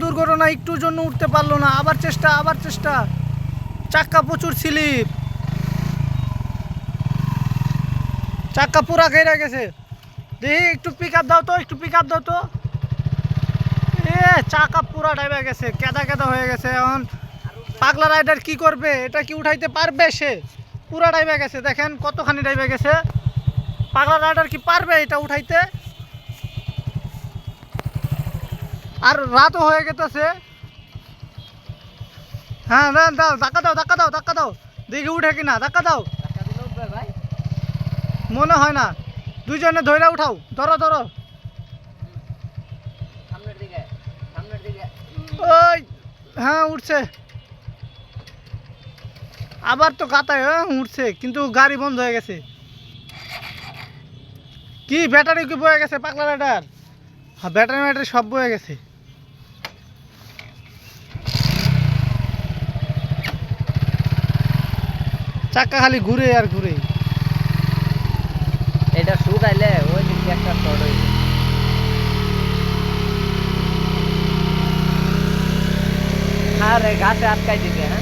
করো না একটুর জন্য উঠতে পারল না। আবার চেষ্টা আবার চেষ্টা। চাক্কা প্রচুর স্লিপ। চাক্কা পুরা ঘেরে গেছে। দেখি, একটু পিক আপ দাও তো, একটু পিক আপ দাও তো। এ চাকা পুরা ডাইবে গেছে, কেদা কেদা হয়ে গেছে এখন। পাগলা রাইডার কি করবে? এটা কি উঠাইতে পারবে সে? পুরা ডাইবে গেছে, দেখেন কতখানি ডাইবে গেছে। পাগলা রাইডার কি পারবে এটা উঠাইতে? আর রাতও হয়ে গেতেছে। হ্যাঁ দাও দাও, ধাক্কা দাও ধাক্কা দাও ধাক্কা দাও। দেখি উঠে কিনা, ধাক্কা দাও। মনে হয় না। দুইজনে ধইরা উঠাও। ধরো ধরো। ওই হ্যাঁ উঠছে। আবার তো কাতায় হ্যাঁ উঠছে, কিন্তু গাড়ি বন্ধ হয়ে গেছে। কি, ব্যাটারি কি বয়ে গেছে, পাগলা ব্যাটার? হ্যাঁ ব্যাটারি ব্যাটারি সব বয়ে গেছে। চাক্কা খালি ঘুরে আর ঘুরে এটা শুকাইলে ওই দিকে একটা শর্ট আর আরে গাছে আটকাই দিতে হ্যাঁ?